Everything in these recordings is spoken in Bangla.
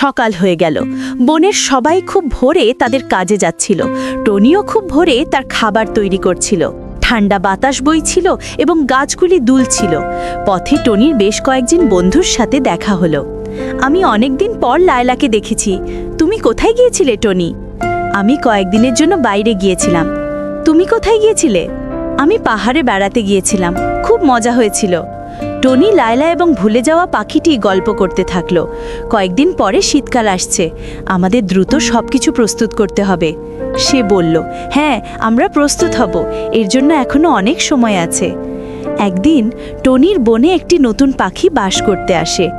সকাল হয়ে গেল। বনের সবাই খুব ভোরে তাদের কাজে যাচ্ছিল। টনিও খুব ভোরে তার খাবার তৈরি করছিল। ঠান্ডা বাতাস বইছিল এবং গাছগুলি দুলছিল। পথে টনির বেশ কয়েকজন বন্ধুর সাথে দেখা হলো। আমি অনেকদিন পর লায়লাকে দেখেছি। তুমি কোথায় গিয়েছিলে, টনি? আমি কয়েকদিনের জন্য বাইরে গিয়েছিলাম। তুমি কোথায় গিয়েছিলে? আমি পাহাড়ে বেড়াতে গিয়েছিলাম। খুব মজা হয়েছিল। টনি, লায়লা এবং ভুলে যাওয়া পাখিটি গল্প করতে থাকল। কয়েকদিন পরে শীতকাল আসছে। আমাদের দ্রুত সব কিছু প্রস্তুত করতে হবে। সে বলল হ্যাঁ আমরা প্রস্তুত হব। এর জন্য এখনও অনেক সময় আছে। একদিন টনির বনে একটি নতুন পাখি বাস করতে আসে।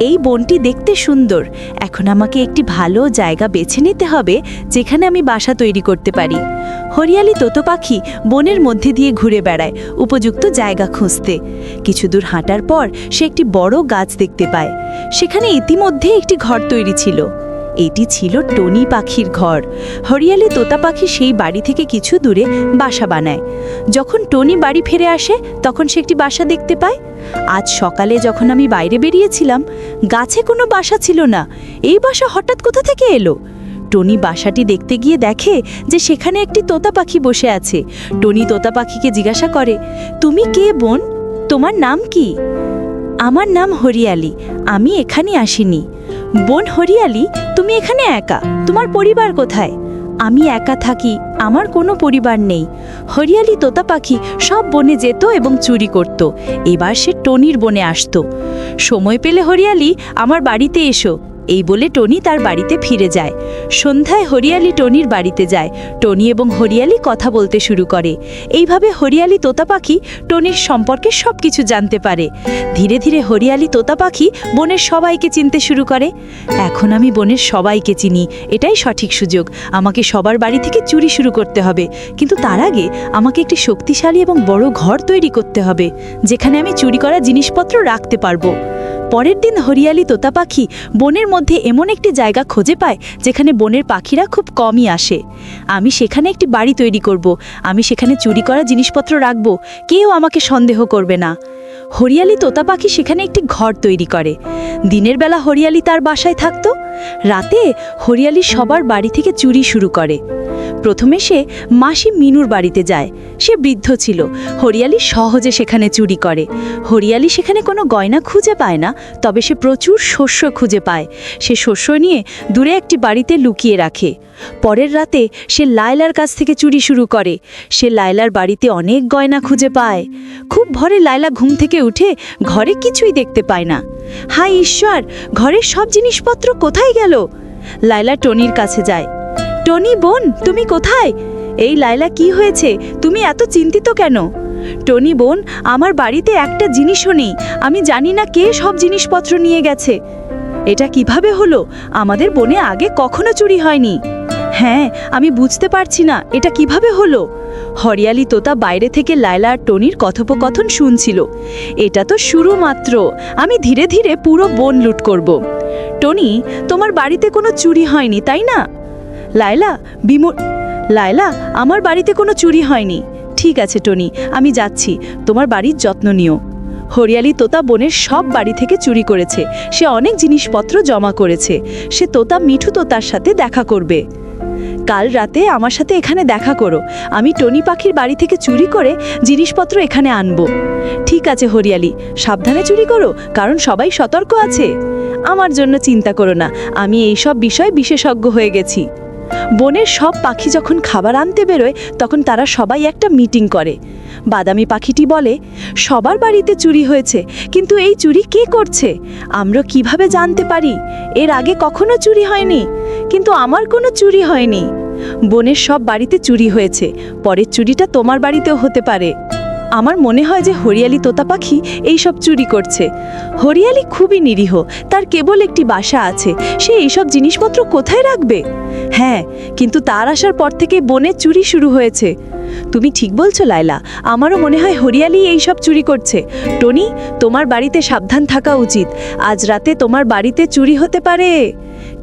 এই বনটি দেখতে সুন্দর। এখন আমাকে একটি ভালো জায়গা বেছে নিতে হবে, যেখানে আমি বাসা তৈরি করতে পারি। হরিয়ালি তোতো পাখি বনের মধ্যে দিয়ে ঘুরে বেড়ায়, উপযুক্ত জায়গা খুঁজতে। কিছু দূর হাঁটার পর সে একটি বড় গাছ দেখতে পায়। সেখানে ইতিমধ্যে একটি ঘর তৈরি ছিল। এটি ছিল টনি পাখির ঘর। হরিয়ালি তোতা পাখি সেই বাড়ি থেকে কিছু দূরে বাসা বানায়। যখন টনি বাড়ি ফিরে আসে, তখন সে একটি বাসা দেখতে পায়। আজ সকালে যখন আমি বাইরে বেরিয়েছিলাম, গাছে কোনো বাসা ছিল না। এই বাসা হঠাৎ কোথা থেকে এলো? টনি বাসাটি দেখতে গিয়ে দেখে যে সেখানে একটি তোতা পাখি বসে আছে। টনি তোতা পাখিকে জিজ্ঞাসা করে, তুমি কে বোন? তোমার নাম কি? আমার নাম হরিয়ালি। আমি এখানে আসিনি। বোন হরিয়ালি, তুমি এখানে একা? তোমার পরিবার কোথায়? আমি একা থাকি, আমার কোনো পরিবার নেই। হরিয়ালি, তোতা পাখি, সব বনে যেত এবং চুরি করত। এবার সে টনির বনে আসত। সময় পেলে হরিয়ালি, আমার বাড়িতে এসো। এই বলে টনি তার বাড়িতে ফিরে যায়। সন্ধ্যায় হরিয়ালি টনির বাড়িতে যায়। টনি এবং হরিয়ালি কথা বলতে শুরু করে। এইভাবে হরিয়ালি তোতা পাখি টনির সম্পর্কে সব কিছু জানতে পারে। ধীরে ধীরে হরিয়ালি তোতা পাখি বনের সবাইকে চিনতে শুরু করে। এখন আমি বনের সবাইকে চিনি, এটাই সঠিক সুযোগ। আমাকে সবার বাড়ি থেকে চুরি শুরু করতে হবে। কিন্তু তার আগে আমাকে একটি শক্তিশালী এবং বড় ঘর তৈরি করতে হবে, যেখানে আমি চুরি করা জিনিসপত্র রাখতে পারব। পরের দিন হরিয়ালি তোতা পাখি বনের মধ্যে এমন একটি জায়গা খুঁজে পায় যেখানে বনের পাখিরা খুব কমই আসে। আমি সেখানে একটি বাড়ি তৈরি করব, আমি সেখানে চুরি করা জিনিসপত্র রাখব, কেউ আমাকে সন্দেহ করবে না। হরিয়ালি তোতা পাখি সেখানে একটি ঘর তৈরি করে। দিনের বেলা হরিয়ালি তার বাসায় থাকতো। রাতে হরিয়ালি সবার বাড়ি থেকে চুরি শুরু করে। প্রথমে সে মাসি মিনুর বাড়িতে যায়। সে বৃদ্ধ ছিল। হরিয়ালি সহজে সেখানে চুরি করে। হরিয়ালি সেখানে কোনো গয়না খুঁজে পায় না, তবে সে প্রচুর শস্য খুঁজে পায়। সে শস্য নিয়ে দূরে একটি বাড়িতে লুকিয়ে রাখে। পরের রাতে সে লায়লার কাছ থেকে চুরি শুরু করে। সে লায়লার বাড়িতে অনেক গয়না খুঁজে পায়। খুব ভরে লায়লা ঘুম থেকে উঠে ঘরে কিছুই দেখতে পায় না। হাই ঈশ্বর, ঘরের সব জিনিসপত্র কোথায় গেল? লায়লা টনির কাছে যায়। টনি বোন, তুমি কোথায়? এই লায়লা কি হয়েছে? তুমি এত চিন্তিত কেন? টনি বোন, আমার বাড়িতে একটা জিনিসও নেই। আমি জানি না কে সব জিনিসপত্র নিয়ে গেছে। এটা কীভাবে হলো? আমাদের বনে আগে কখনো চুরি হয়নি। হ্যাঁ আমি বুঝতে পারছি না, এটা কীভাবে হলো? হরিয়ালি তোতা বাইরে থেকে লায়লা আর টনির কথোপকথন শুনছিল। এটা তো শুরু মাত্র, আমি ধীরে ধীরে পুরো বন লুট করব। টনি, তোমার বাড়িতে কোনো চুরি হয়নি, তাই না? লায়লা বিমু লায়লা, আমার বাড়িতে কোনো চুরি হয়নি। ঠিক আছে, টনি, আমি যাচ্ছি। তোমার বাড়ির যত্ন নিও। হরিয়ালি তোতা বনের সব বাড়ি থেকে চুরি করেছে। সে অনেক জিনিসপত্র জমা করেছে। সে তোতা মিঠু তোতার সাথে দেখা করবে। কাল রাতে আমার সাথে এখানে দেখা করো। আমি টনি পাখির বাড়ি থেকে চুরি করে জিনিসপত্র এখানে আনব। ঠিক আছে, হরিয়ালি, সাবধানে চুরি করো, কারণ সবাই সতর্ক আছে। আমার জন্য চিন্তা করো না, আমি এই সব বিষয়ে বিশেষজ্ঞ হয়ে গেছি। বনের সব পাখি যখন খাবার আনতে বেরোয়, তখন তারা সবাই একটা মিটিং করে। বাদামি পাখিটি বলে, সবার বাড়িতে চুরি হয়েছে, কিন্তু এই চুরি কে করছে? আমরা কীভাবে জানতে পারি? এর আগে কখনো চুরি হয়নি, কিন্তু আমার কোনো চুরি হয়নি। বনের সব বাড়িতে চুরি হয়েছে, পরের চুরিটা তোমার বাড়িতেও হতে পারে। আমার মনে হয় যে হরিয়ালি তোতা পাখি এইসব চুরি করছে। হরিয়ালি খুবই নিরীহ, তার কেবল একটি বাসা আছে, সে এইসব জিনিসপত্র কোথায় রাখবে? হ্যাঁ কিন্তু তার আসার পর থেকে বনে চুরি শুরু হয়েছে। তুমি ঠিক বলছো, লায়লা, আমারও মনে হয় হরিয়ালি এইসব চুরি করছে। টনি, তোমার বাড়িতে সাবধান থাকা উচিত, আজ রাতে তোমার বাড়িতে চুরি হতে পারে।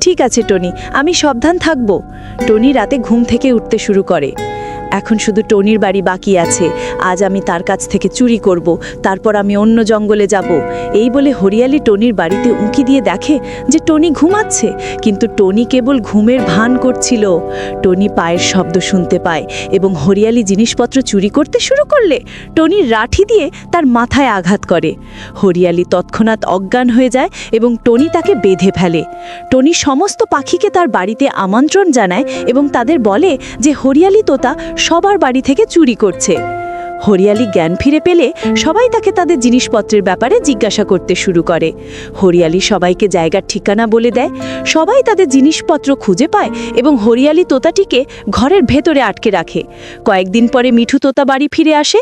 ঠিক আছে, টনি, আমি সাবধান থাকব। টনি রাতে ঘুম থেকে উঠতে শুরু করে। এখন শুধু টনির বাড়ি বাকি আছে। আজ আমি তার কাছ থেকে চুরি করব, তারপর আমি অন্য জঙ্গলে যাব। এই বলে হরিয়ালি টনির বাড়িতে উঁকি দিয়ে দেখে যে টনি ঘুমাচ্ছে। কিন্তু টনি কেবল ঘুমের ভান করছিল। টনি পায়ের শব্দ শুনতে পায় এবং হরিয়ালি জিনিসপত্র চুরি করতে শুরু করলে টনির রাঠি দিয়ে তার মাথায় আঘাত করে। হরিয়ালি তৎক্ষণাৎ অজ্ঞান হয়ে যায় এবং টনি তাকে বেঁধে ফেলে। টনি সমস্ত পাখিকে তার বাড়িতে আমন্ত্রণ জানায় এবং তাদের বলে যে হরিয়ালি তোতা সবার বাড়ি থেকে চুরি করছে। হরিয়ালি জ্ঞান ফিরে পেলে সবাই তাকে তাদের জিনিসপত্রের ব্যাপারে জিজ্ঞাসা করতে শুরু করে। হরিয়ালি সবাইকে জায়গার ঠিকানা বলে দেয়, সবাই তাদের জিনিসপত্র খুঁজে পায় এবং হরিয়ালি তোতাটিকে ঘরের ভেতরে আটকে রাখে। কয়েকদিন পরে মিঠু তোতা বাড়ি ফিরে আসে।